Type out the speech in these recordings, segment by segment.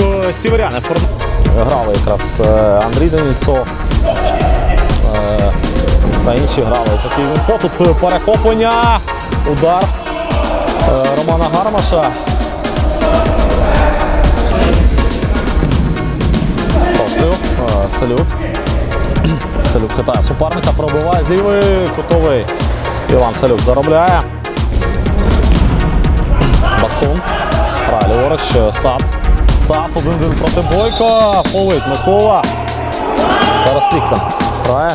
е, сіверяни. Грали якраз е, Андрій Деніцов е, та інші грали за Київінфо. Тут перехоплення, удар Романа Гармаша. Постріл. е, Салюк. Салюк хитає суперника, пробиває з лівої кутовий. Іван Салюк заробляє. Бастун. Грає ліворуч. Сад. Сад один-один проти Бойко. Полить Микола. Зараз Ліктон. Грає.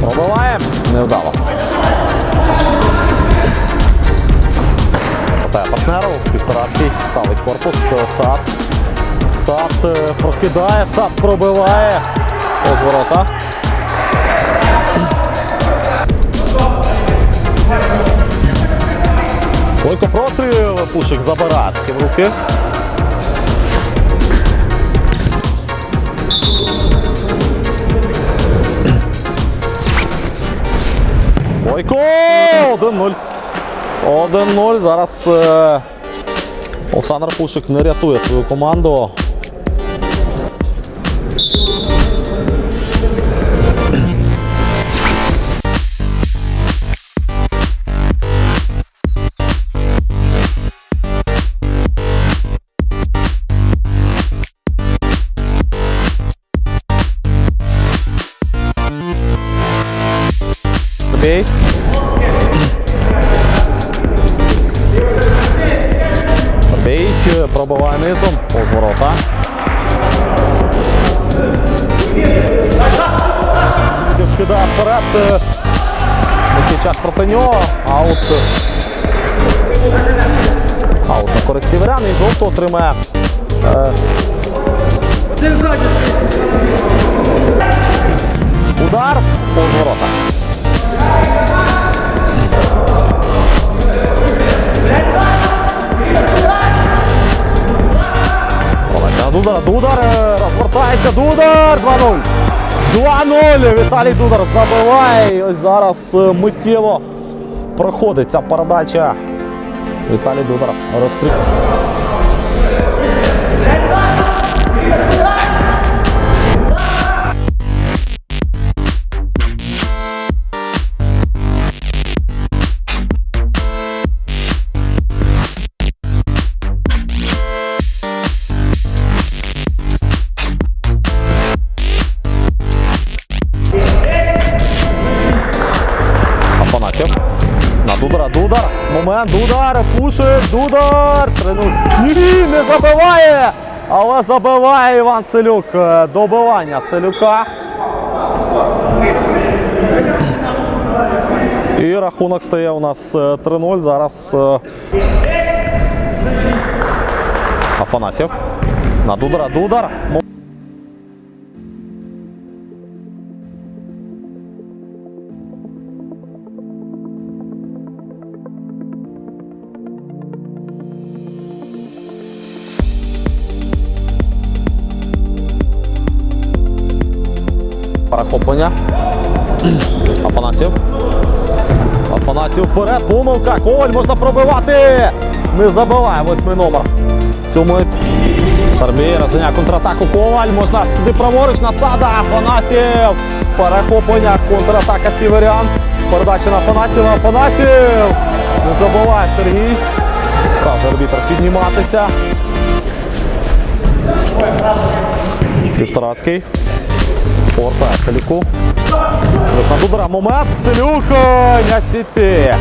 Пробиває. Невдало. Проте партнеру. Півторацький ставить корпус. Сад. Сад е, прокидає, сад пробиває. Ось ворота. Бойко простріл, Пушик забирає таки в руки. Бойко! 1-0. 1-0. Зараз е, Олександр Пушик не рятує свою команду. Пробиває низом. Повз ворота. Кидає вперед. Такий час проти нього. Аут. Аут на користь сіверян і жовто отримає. Один Удар Дудар, е, розвертається, Дудар, 2-0. 2-0. Віталій Дудар забиває. Ось зараз е, миттєво проходить ця передача. Віталій Дудар розстріл. Момент, Дудар, пушить, Дудар. 3-0. Ні, не забиває. Але забиває Іван Целюк. Е, Добивання Селюка. І рахунок стає у нас е, 3-0. Зараз е, Афанасьєв. На Дудара, Дудар. Мо- Афанасів. Афанасів вперед. Помилка. Коваль можна пробивати. Не забиває восьмий номер. Цьому Сарбій розганяє контратаку. Коваль. Можна туди праворуч насада. Афанасів. Перехоплення. Контратака Сіверян. Передача на Афанасєва. Афанасів. Не забиває Сергій. Каже арбітр підніматися. Півторацький. Повертає Селюку. Селюк на Дудара. Момент. Селюк. е, На сіці.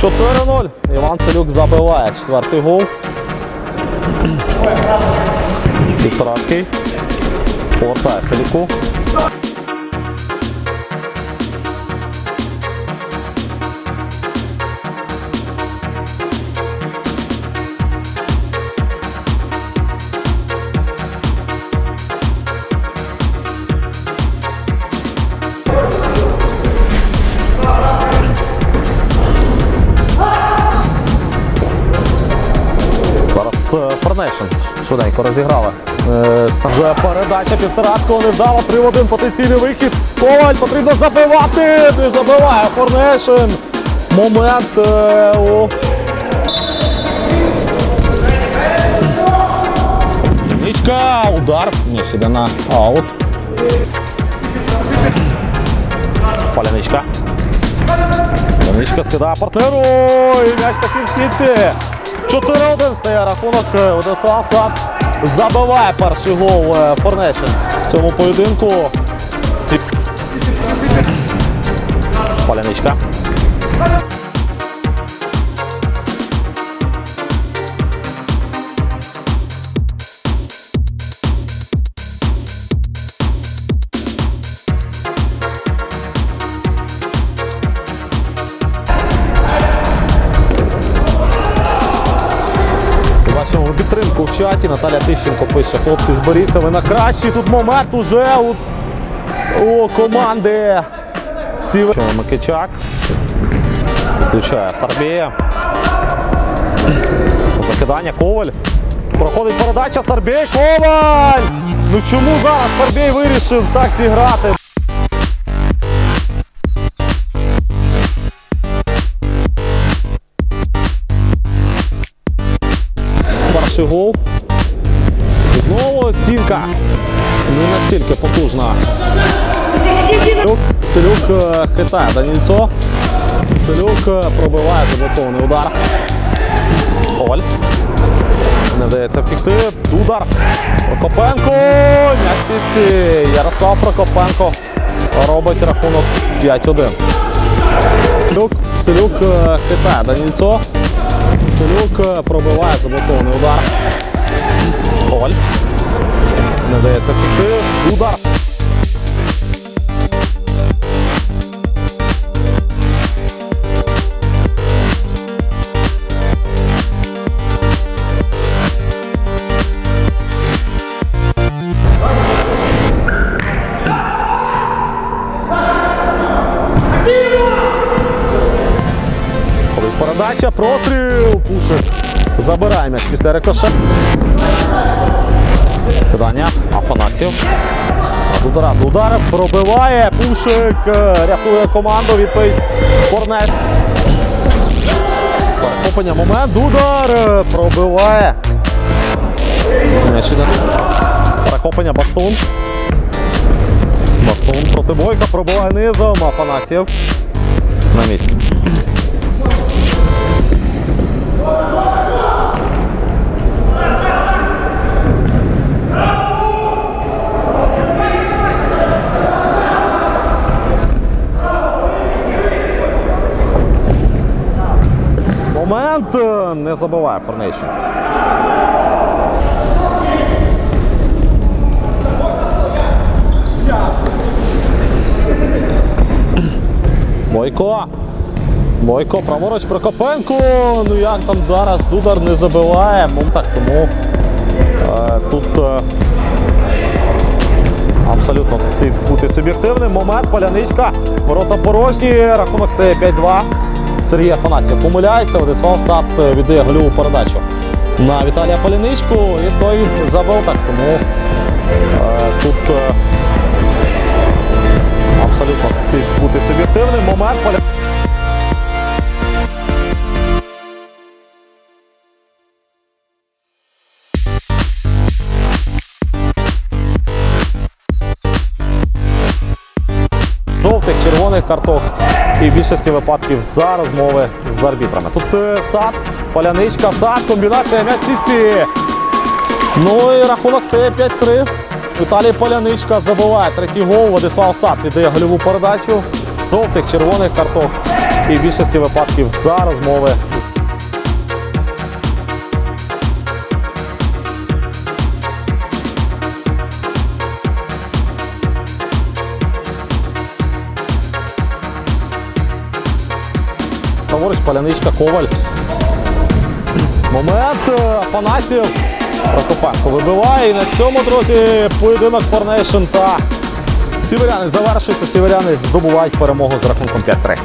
4-0. Іван Селюк забиває четвертий гол. Вікторацький. Орта Селюку. Нейшн. Швиденько розіграла. Е, вже передача півторацького не вдала. 3-1 потенційний вихід. Коваль потрібно забивати. Не забиває Форнейшн. Момент е, у Нічка. Удар. Ні, ще на аут. Паляничка. Паляничка скидає партнеру. І м'яч таки в сітці. 4-1 стає рахунок. Владислав Сад забиває перший гол е, Форнешин в цьому поєдинку. Паляничка. Чаті. Наталя Тищенко пише, хлопці, зберіться, ви на кращий тут момент уже у, у команди. Сівер. Микичак. Включає Сарбія. Закидання Коваль. Проходить передача Сарбій. Коваль! Ну чому зараз Сарбій вирішив так зіграти? Перший гол. Знову стінка. Не настільки потужна. Селюк, Селюк хитає Данільцо. Селюк е, пробиває заблокований удар. Коваль. Не вдається втікти. Удар. Прокопенко. М'ясіці. Ярослав Прокопенко робить рахунок 5-1. Селюк, Селюк е, хитає Данільцо. Селюк е, пробиває заблокований удар. Голь. Не вдається втікти. Удар. Ходить простріл. Пушик. Забирає м'яч після рикошет. Кидання. Афанасів. Дудара. Дударев пробиває. Пушик е, рятує команду. Відповідь Корнеш. Перехоплення момент. Дудар е, пробиває. Перехоплення Бастун. Бастун проти Бойка пробиває низом. Афанасів. На місці. Момент е, не забиває Форнейшн. Бойко. Бойко, праворуч Прокопенко. Ну як там зараз Дудар не забиває. Ну тому е, тут е, абсолютно слід бути суб'єктивним. Момент, поляничка, ворота порожні, рахунок стає 5-2. Сергій Афанасьєв помиляється, Владислав Сад е, віддає гольову передачу на Віталія Поляничку і той забив так. Тому е, тут е, абсолютно слід бути суб'єктивним. Момент поля. Червоних карток і в більшості випадків за розмови з арбітрами. Тут е, сад, поляничка, сад, комбінація м'ясіці. Ну і рахунок стає 5-3. Віталій Поляничка забиває третій гол. Владислав Сад віддає гольову передачу. Жовтих, червоних карток і в більшості випадків за розмови Праворуч Паляничка, Коваль. Момент. е, Афанасів. Прокопенко вибиває. І на цьому, друзі, поєдинок Форнейшн та Сіверяни завершується. Сіверяни здобувають перемогу з рахунком 5-3.